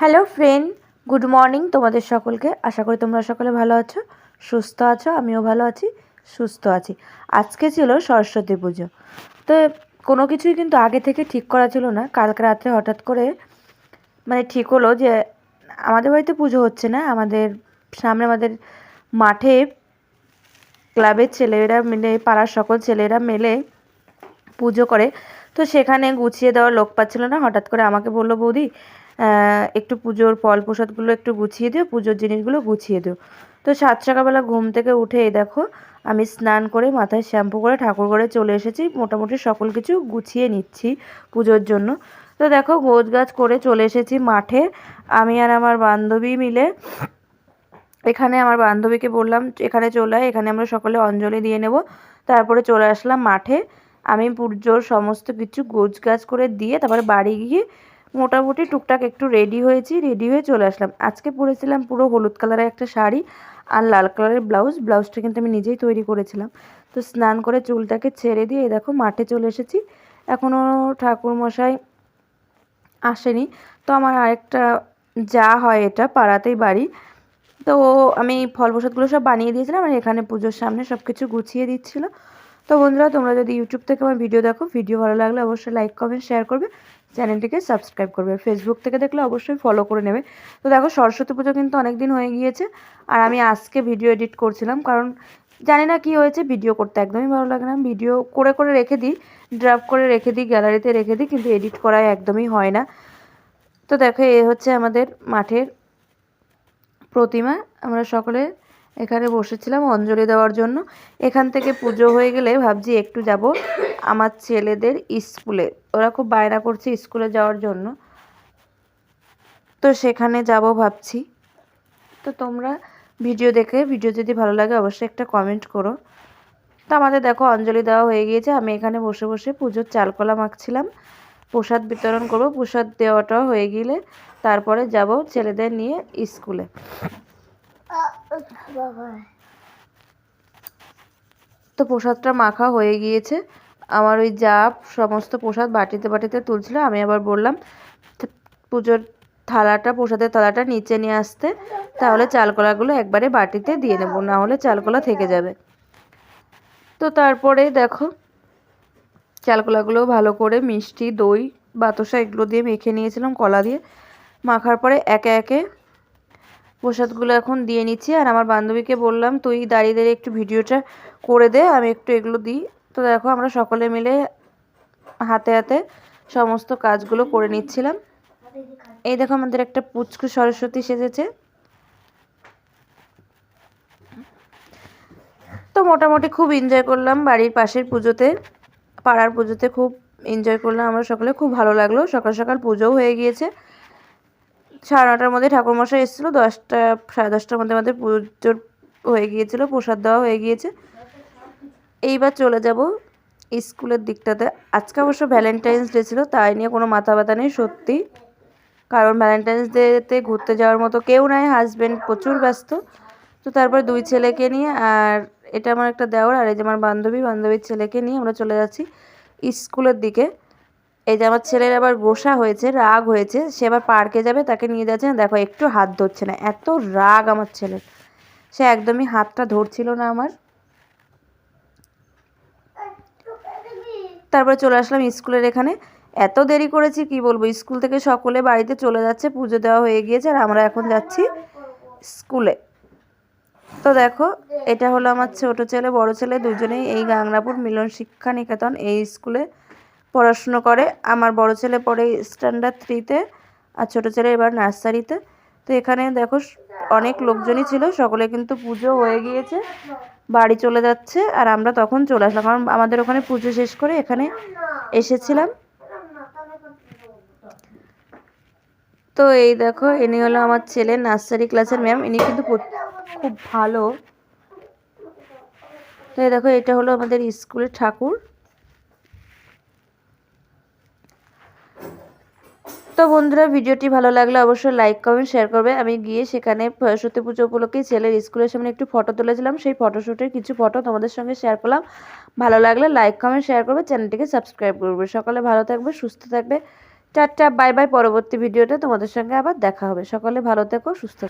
Hello friend, good morning তোমাদের সকলকে। আশা করি তোমরা সকলে ভালো আছো, সুস্থ আছো, আমিও ভালো আছি, সুস্থ আছি। আজকে ছিল সরস্বতী পুজো। তো কোনো কিছুই কিন্তু আগে থেকে ঠিক করা ছিল না। কালকে রাত্রে হঠাৎ করে মানে ঠিক হলো যে আমাদের বাড়িতে পুজো হচ্ছে না। আমাদের সামনে আমাদের মাঠে ক্লাবের ছেলেরা মিলে, পাড়ার সকল ছেলেরা মেলে পুজো করে। তো সেখানে গুছিয়ে দেওয়ার লোক পাচ্ছিল না। হঠাৎ করে আমাকে বলল, বৌদি একটু পুজোর ফল প্রসাদগুলো একটু গুছিয়ে দিও, পুজোর জিনিসগুলো গুছিয়ে দিও। তো সাত সকালবেলা ঘুম থেকে উঠে দেখো, আমি স্নান করে মাথায় শ্যাম্পু করে ঠাকুর ঘরে চলে এসেছি, মোটামুটি সকল কিছু গুছিয়ে নিচ্ছি পুজোর জন্য। তো দেখো, গোছ গাছ করে চলে এসেছি মাঠে। আমি আর আমার বান্ধবী মিলে এখানে আমার বান্ধবীকে বললাম, এখানে চলে আয়, এখানে আমরা সকলে অঞ্জলি দিয়ে নেব। তারপরে চলে আসলাম মাঠে। আমি পুজোর সমস্ত কিছু গোছ গাছ করে দিয়ে তারপরে বাড়ি গিয়ে মোটামুটি টুকটাক একটু রেডি হয়েছি রেডি হয়ে চলে আসলাম। আজকে পরেছিলাম পুরো হলুদ কালারের একটা শাড়ি আর লাল কালারের ব্লাউজ ব্লাউজটা কিন্তু আমি নিজেই তৈরি করেছিলাম। তো স্নান করে চুলটাকে ছেড়ে দিয়ে দেখো মাঠে চলে এসেছি। এখনও ঠাকুরমশাই আসেনি। তো আমার আরেকটা যা হয় এটা পাড়াতেই বাড়ি। তো আমি ফল প্রসাদগুলো সব বানিয়ে দিয়েছিলাম আর এখানে পুজোর সামনে সব কিছু গুছিয়ে দিচ্ছিল। তো বন্ধুরা, তোমরা যদি ইউটিউব থেকে আমার ভিডিও দেখো ভিডিও ভালো লাগলে অবশ্যই লাইক কমেন্ট শেয়ার করবে। চ্যানেলটিকে সাবস্ক্রাইব করবে। ফেসবুক থেকে দেখলে অবশ্যই ফলো করে নেবে। তো দেখো, সরস্বতী পুজো কিন্তু অনেক দিন হয়ে গিয়েছে আর আমি আজকে ভিডিও এডিট করছিলাম কারণ জানি না কি হয়েছে ভিডিও করতে একদমই ভালো লাগে না। ভিডিও করে করে রেখে দিই ড্রাফ করে রেখে দিই গ্যালারিতে রেখে দিই, কিন্তু এডিট করা একদমই হয় না। তো দেখো, এ হচ্ছে আমাদের মাঠের প্রতিমা। আমরা সকলে এখানে বসেছিলাম অঞ্জলি দেওয়ার জন্য। এখান থেকে পুজো হয়ে গেলে ভাবছি একটু যাব। আমার ছেলেদের স্কুলে। ওরা খুব বায়না করছে স্কুলে যাওয়ার জন্য। তো সেখানে যাব ভাবছি। তো তোমরা ভিডিও দেখে, ভিডিও যদি ভালো লাগে অবশ্যই একটা কমেন্ট করো। তো আমাদের দেখো অঞ্জলি দেওয়া হয়ে গিয়েছে। আমি এখানে বসে বসে পুজোর চালকলা মাখছিলাম। প্রসাদ বিতরণ করব। প্রসাদ দেওয়াটাও হয়ে গেলে তারপরে যাব ছেলেদের নিয়ে স্কুলে। তো প্রসাদটা মাখা হয়ে গিয়েছে। আমার ওই জাপ সমস্ত প্রসাদ বাটিতে বাটিতে তুলছিল, আমি আবার বললাম পুজোর থালাটা, প্রসাদের থালাটা নিচে নিয়ে আসতে, তাহলে চালকলাগুলো একবারে বাটিতে দিয়ে নেব, না হলে চালকলা থেকে যাবে। তো তারপরে দেখো, চালকলাগুলো ভালো করে মিষ্টি, দই, বাতাসা এগুলো দিয়ে মেখে নিয়েছিলাম, কলা দিয়ে। মাখার পরে একে একে প্রসাদগুলো এখন দিয়ে নিচ্ছি। আর আমার বান্ধবীকে বললাম, তুই দাঁড়িয়ে দাঁড়িয়ে একটু ভিডিওটা করে দে, আমি একটু এগুলো দিই। তো দেখো আমরা সকলে মিলে হাতে হাতে সমস্ত কাজগুলো করে নিচ্ছিলাম। এই দেখো আমাদের একটা পুচকু সরস্বতী সেজেছে। তো মোটামুটি খুব এনজয় করলাম বাড়ির পাশের পুজোতে, পাড়ার পুজোতে খুব এনজয় করলাম। আমরা সকলে খুব ভালো লাগল। সকাল সকাল পুজোও হয়ে গিয়েছে। সাড়ে নটার মধ্যে ঠাকুরমশাই এসেছিল। দশটা, সাড়ে দশটার মধ্যে আমাদের পুজোর হয়ে গিয়েছিল, প্রসাদ দেওয়া হয়ে গিয়েছে। এইবার চলে যাব স্কুলের দিকটাতে। আজকে অবশ্য ভ্যালেন্টাইন্স ডে ছিল, তাই নিয়ে কোনো মাথা ব্যথা নেই, সত্যি। কারণ ভ্যালেন্টাইন্স ডেতে ঘুরতে যাওয়ার মতো কেউ নাই হাজব্যান্ড প্রচুর ব্যস্ত। তো তারপর দুই ছেলেকে নিয়ে আর এটা আমার একটা দেওয়ার, আর এই যে আমার বান্ধবী, বান্ধবীর ছেলেকে নিয়ে আমরা চলে যাচ্ছি স্কুলের দিকে। এই যে আমার ছেলের আবার গোসা হয়েছে, রাগ হয়েছে, সে আবার পার্কে যাবে, তাকে নিয়ে যাচ্ছে না। দেখো, একটু হাত ধরছে না, এত রাগ আমার ছেলের। সে একদমই হাতটা ধরছিল না আমার। তারপরে চলে আসলাম স্কুলের এখানে। এত দেরি করেছি, কি বলব? স্কুল থেকে সকলে বাড়িতে চলে যাচ্ছে, পুজো দেওয়া হয়ে গিয়েছে, আর আমরা এখন যাচ্ছি স্কুলে। তো দেখো, এটা হলো আমার ছোট ছেলে, বড় ছেলে, দুজনেই এই গাংরাপুর মিলন শিক্ষা নিকেতন এই স্কুলে পড়াশুনো করে। আমার বড় ছেলে পড়ে স্ট্যান্ডার্ড থ্রিতে আর ছোটো ছেলে এবার নার্সারিতে তো এখানে দেখো অনেক লোকজনই ছিল, সকলে কিন্তু পুজো হয়ে গিয়েছে, বাড়ি চলে যাচ্ছে, আর আমরা তখন চলে আসলাম। কারণ আমাদের ওখানে পুজো শেষ করে এখানে এসেছিলাম। তো এই দেখো, ইনি হলো আমার ছেলে, নার্সারি ক্লাসের ম্যাম। ইনি কিন্তু খুব ভালো। তো এই দেখো, এটা হলো আমাদের স্কুলের ঠাকুর। তো বন্ধুরা, ভিডিওটি ভালো লাগলে অবশ্যই লাইক কমেন্ট শেয়ার করবে। আমি গিয়ে সেখানে সরস্বতী পুজো উপলক্ষে ছেলের স্কুলের সামনে একটু ফটো তুলেছিলাম। সেই ফটোশ্যুটের কিছু ফটো তোমাদের সঙ্গে শেয়ার করলাম। ভালো লাগলে লাইক কমেন্ট শেয়ার করবে। চ্যানেলটিকে সাবস্ক্রাইব করবে। সকালে ভালো থাকবে, সুস্থ থাকবে। টাটা বাই বাই পরবর্তী ভিডিওটা তোমাদের সঙ্গে আবার দেখা হবে। সকালে ভালো থেকো, সুস্থ